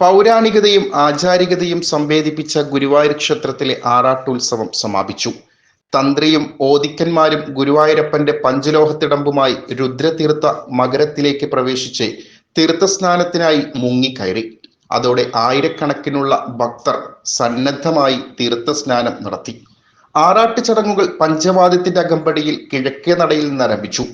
പൗരാണികതയും ആചാരികതയും സംവേദിപ്പിച്ച ഗുരുവായൂർ ക്ഷേത്രത്തിലെ ആറാട്ടുത്സവം സമാപിച്ചു. തന്ത്രിയും ഓദിക്കന്മാരും ഗുരുവായൂരപ്പന്റെ പഞ്ചലോഹത്തിടമ്പുമായി രുദ്രതീർത്ഥ മകരത്തിലേക്ക് പ്രവേശിച്ച് തീർത്ഥസ്നാനത്തിനായി മുങ്ങിക്കയറി. അതോടെ ആയിരക്കണക്കിനുള്ള ഭക്തർ സന്നദ്ധമായി തീർത്ഥസ്നാനം നടത്തി. ആറാട്ട് ചടങ്ങുകൾ പഞ്ചവാദ്യത്തിന്റെ അകമ്പടിയിൽ കിഴക്കേ നടയിൽ നിന്ന് ആരംഭിച്ചു.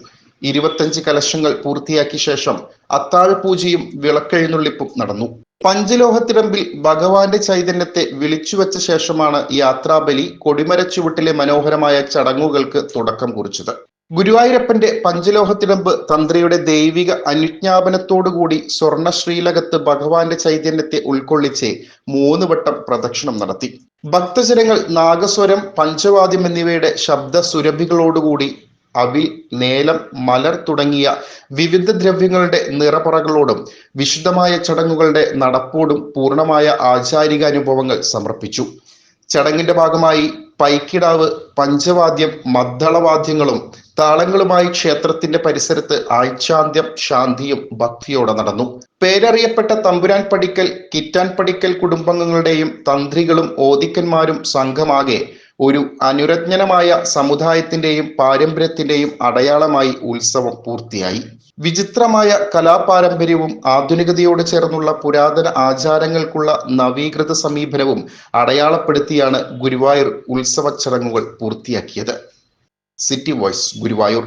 ഇരുപത്തഞ്ച് കലശങ്ങൾ പൂർത്തിയാക്കിയ ശേഷം അത്താഴപൂജയും വിളക്കെഴുന്നള്ളിപ്പും നടന്നു. പഞ്ചലോഹത്തിടമ്പിൽ ഭഗവാന്റെ ചൈതന്യത്തെ വിളിച്ചുവെച്ച ശേഷമാണ് യാത്രാബലി കൊടിമരച്ചുവട്ടിലെ മനോഹരമായ ചടങ്ങുകൾക്ക് തുടക്കം കുറിച്ചത്. ഗുരുവായൂരപ്പന്റെ പഞ്ചലോഹത്തിടമ്പ് തന്ത്രിയുടെ ദൈവിക അനുജ്ഞാപനത്തോടുകൂടി സ്വർണ ശ്രീലകത്ത് ഭഗവാന്റെ ചൈതന്യത്തെ ഉൾക്കൊള്ളിച്ച് മൂന്ന് വട്ടം പ്രദക്ഷിണം നടത്തി. ഭക്തജനങ്ങൾ നാഗസ്വരം പഞ്ചവാദ്യം എന്നിവയുടെ ശബ്ദ സുരഭികളോടുകൂടി അവിൽ നേലം മലർ തുടങ്ങിയ വിവിധ ദ്രവ്യങ്ങളുടെ നിറപറകളോടും വിശുദ്ധമായ ചടങ്ങുകളുടെ നടപ്പോടും പൂർണമായ ആചാരിക അനുഭവങ്ങൾ സമർപ്പിച്ചു. ചടങ്ങിന്റെ ഭാഗമായി പൈക്കിടാവ് പഞ്ചവാദ്യം മദ്ദളവാദ്യങ്ങളും താളങ്ങളുമായി ക്ഷേത്രത്തിന്റെ പരിസരത്ത് ആഴ്ചാന്ത്യം ശാന്തിയും ഭക്തിയോടെ നടന്നു. പേരറിയപ്പെട്ട തമ്പുരാൻ പടിക്കൽ കിറ്റാൻ പടിക്കൽ കുടുംബാംഗങ്ങളുടെയും തന്ത്രികളും ഓദിക്കന്മാരും സംഘമാകെ ഒരു അനുരജ്ഞനമായ സമുദായത്തിന്റെയും പാരമ്പര്യത്തിന്റെയും അടയാളമായി ഉത്സവം പൂർത്തിയായി. വിചിത്രമായ കലാപാരമ്പര്യവും ആധുനികതയോട് ചേർന്നുള്ള പുരാതന ആചാരങ്ങൾക്കുള്ള നവീകൃത സമീപനവും അടയാളപ്പെടുത്തിയാണ് ഗുരുവായൂർ ഉത്സവ ചടങ്ങുകൾ പൂർത്തിയാക്കിയത്. City Voice Guruvayur.